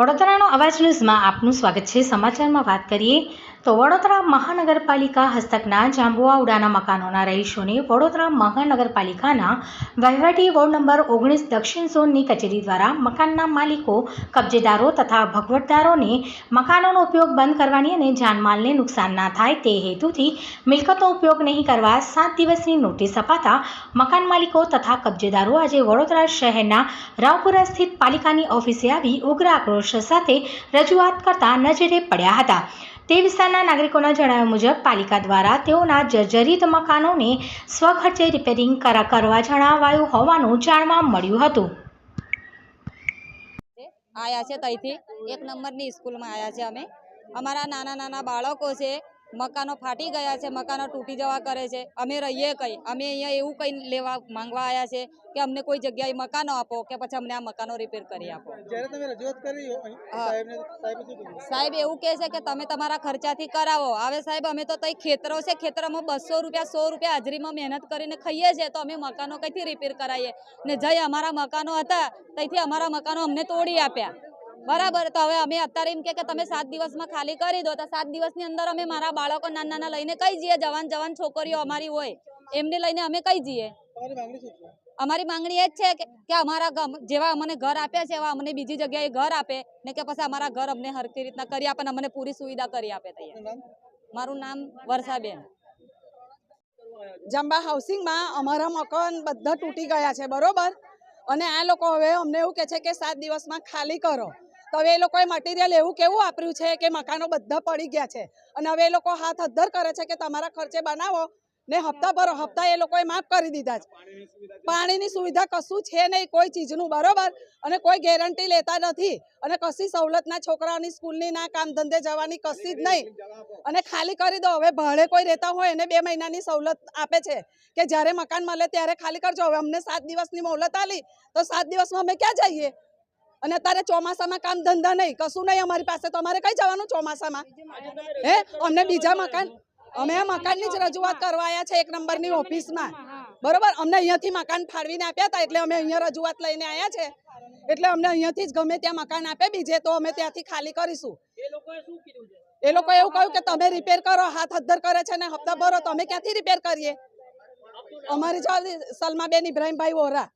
વડોદરાનો અવાજ ન્યૂઝમાં આપનું સ્વાગત છે. સમાચારમાં વાત કરીએ તો વડોદરા મહાનગરપાલિકા હસ્તકના જાંબુઆ ઉડાના મકાનોના રહીશોને વડોદરા મહાનગરપાલિકાના વહીવટી વોર્ડ નંબર ઓગણીસ દક્ષિણ ઝોનની કચેરી દ્વારા મકાનના માલિકો, કબજેદારો તથા ભગવટદારોને મકાનોનો ઉપયોગ બંધ કરવાની અને જાનમાલને નુકસાન ના થાય તે હેતુથી મિલકતનો ઉપયોગ નહીં કરવા સાત દિવસની નોટિસ અપાતા મકાન માલિકો તથા કબજેદારો આજે વડોદરા શહેરના રાવપુરા સ્થિત પાલિકાની ઓફિસે આવી ઉગ્ર આક્રોશ સાથે રજૂઆત કરતા નજરે પડ્યા હતા. તે વિસ્તારના નાગરિકોના જણાવ્યા મુજબ, પાલિકા દ્વારા તેઓના જર્જરિત મકાનોને સ્વખર્ચે રિપેરિંગ કરવા જણાવાયું હોવાનું જાણવા મળ્યું હતું. આયા છે તઈથી. એક નંબરની સ્કૂલમાં આવ્યા છે અમે. અમારા નાના નાના બાળકો છે. મકાનો ફાટી ગયા છે મકાનો તૂટી જવા કરે છે. અમે રહીએ કઈ? અમે અહીંયા એવું કઈ લેવા માંગવા આવ્યા છે કે અમને કોઈ જગ્યાએ મકાનો આપો કે પછી અમને આ મકાનો રિપેર કરી આપો. સાહેબે એવું કહે છે કે તમે તમારા ખર્ચાથી કરાવો. હવે સાહેબ અમે તો તઈ ખેતરો છે ખેતરમાં બસો રૂપિયા સો રૂપિયા હાજરીમાં મહેનત કરીને ખાઈએ છીએ તો અમે મકાનો કઈથી રિપેર કરાવીએ ને જઈ અમારા મકાનો હતા ત્યાંથી અમારા મકાનો અમને તોડી આપ્યા. બરાબર તો હવે અમે અત્યારે એમ કે કે તમે સાત દિવસમાં ખાલી કરી દો તો સાત દિવસની અંદર અમે મારા બાળકો નાના નાના લઈને કઈ જઈએ? જવાન જવાન છોકરીઓ અમારી હોય એમને લઈને અમે કઈ જઈએ? તમારી માંગણી શું છે? અમારી માંગણી એ જ છે કે કે અમારા જેવા અમને ઘર આપ્યા છે એવા અમને બીજી જગ્યાએ ઘર આપે ને કે પછી અમારા ઘર અમને હરકી રીતના કરી આપે ને અમને પૂરી સુવિધા કરી આપે તૈયાર. મારું નામ વર્ષાબેન. જંબા હાઉસિંગમાં અમારા મકાન બધા તૂટી ગયા છે બરોબર? અને આ લોકો હવે અમને એવું કહે છે કે સાત દિવસમાં ખાલી કરો. તો હવે એ લોકોએ મટીરિયલ એવું કેવું વાપર્યું છે કે મકાનો બધા પડી ગયા છે? અને હવે એ લોકો હાથ અદ્ધર કરે છે કે તમારા ખર્ચે બનાવો ને હપ્તા ભરો. હપ્તા એ લોકોએ માફ કરી દીધા છે. પાણીની સુવિધા કશું છે નહીં, કોઈ ચીજનું, બરોબર? અને કોઈ ગેરંટી લેતા નથી. અને કશી સવલતના છોકરાઓની સ્કૂલની ના કામ ધંધે જવાની કશી જ નહીં. અને ખાલી કરી દો. હવે ભાડે કોઈ રહેતા હોય એને બે મહિનાની સવલત આપે છે કે જ્યારે મકાન મળે ત્યારે ખાલી કરજો. હવે અમને સાત દિવસની મોહલત આલી તો સાત દિવસમાં અમે ક્યાં જઈએ? અને અત્યારે ચોમાસામાં કામ ધંધા નહીં. કશું નહીં અમારી પાસે. તો અમારે કઈ જવાનું ચોમાસામાં? હે? અમને બીજા મકાન અમે મકાનની જ રજૂઆત કરવા આવ્યા છે એક નંબરની ઓફિસમાં. બરોબર? અમને અહીંયાથી મકાન ફાળવીને આપ્યા હતા એટલે અમે અહીંયા રજૂઆત લઈને આવ્યા છે. એટલે અમને અહીંયાથી જ ગમે ત્યાં મકાન આપે બીજે તો અમે ત્યાંથી ખાલી કરીશું. એ લોકો એવું કહ્યું કે તમે રિપેર કરો હાથ હદ્દર કરે છે ને હપ્તા ભરો તો અમે ક્યાંથી રિપેર કરીએ? અમારી જવાબ સલમાબેન ઇબ્રાહીમભાઈ વોરા.